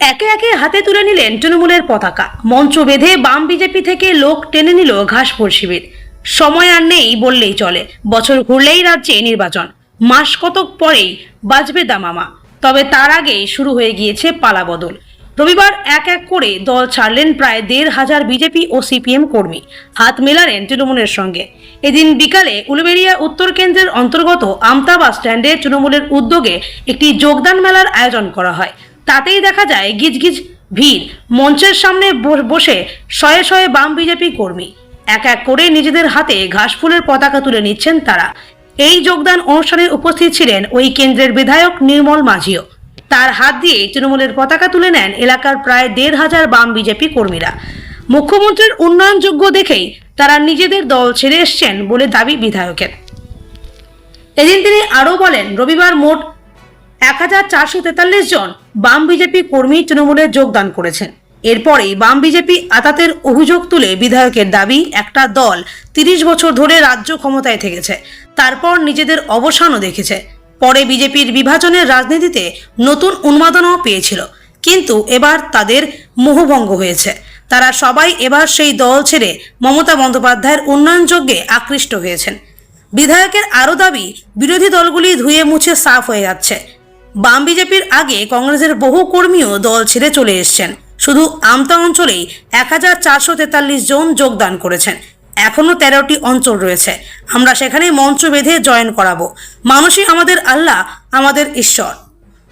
একে একে হাতে তুলে নিলেন তৃণমূলের পতাকা। মঞ্চ বেঁধে বাম বিজেপি থেকে লোক টেনে নিল ঘাসপুর শিবির। সময় আর নেই বললেই চলে, বছর ঘুরলেই রাজ্যে নির্বাচন। মাস কতক পরেই বাজবে দামামা। তবে তার আগেই শুরু হয়ে গিয়েছে পালাবদল রবিবার এক এক করে দল ছাড়লেন প্রায় দেড় হাজার বিজেপি ও সিপিএম কর্মী। হাত মেলালেন তৃণমূলের সঙ্গে। এদিন বিকালে উলুবেড়িয়া উত্তর কেন্দ্রের অন্তর্গত আমতা বাস স্ট্যান্ডে তৃণমূলের উদ্যোগে একটি যোগদান মেলার আয়োজন করা হয়। তাতেই দেখা যায় গিজগিজ ভিড়। মঞ্চের সামনে বসে শয়ে শয়ে বাম বিজেপি কর্মী। এক এক করে নিজেদের হাতে ঘাসফুলের পতাকা তুলে নিচ্ছেন তারা। এই যোগদান অনুষ্ঠানে উপস্থিত ছিলেন ওই কেন্দ্রের বিধায়ক নির্মল মাঝিও। তার হাত দিয়ে তৃণমূলের পতাকা তুলে নেন এলাকার প্রায় দেড় হাজার বাম বিজেপি কর্মীরা। মুখ্যমন্ত্রীর উন্নয়নযোগ্য দেখেই তারা নিজেদের দল ছেড়ে এসছেন বলে দাবি বিধায়কের। এদিন তিনি আরও বলেন, রবিবার মোট এক হাজার চারশো তেতাল্লিশ জন বাম বিজেপি কর্মী তৃণমূলে যোগদান করেছেন। এরপরেই বাম বিজেপি আতাতের অভিযোগ তুলে বিধায়কের দাবি, একটা দল তিরিশ বছর ধরে রাজ্য ক্ষমতায় থেকেছে, তারপর নিজেদের অবসানও দেখেছে। পরে বিজেপির বিভাজনের রাজনীতিতে নতুন উন্মাদনাও পেয়েছিল। কিন্তু এবার তাদের মোহভঙ্গ হয়েছে। তারা সবাই এবার সেই দল ছেড়ে মমতা বন্দ্যোপাধ্যায়ের উন্নয়নযজ্ঞে আকৃষ্ট হয়েছেন। বিধায়কের আরও দাবি, বিরোধী দলগুলি ধুয়ে মুছে সাফ হয়ে যাচ্ছে। বাম বিজেপির আগে কংগ্রেসের বহু কর্মীও দল ছেড়ে চলে এসছেন। শুধু আমতা অঞ্চলেই এক হাজার চারশো তেতাল্লিশ জন যোগদান করেছেন। এখনও তেরোটি অঞ্চল রয়েছে। আমরা সেখানে মঞ্চ বেঁধে জয়েন করাবো। মানুষই আমাদের আল্লাহ, আমাদের ঈশ্বর।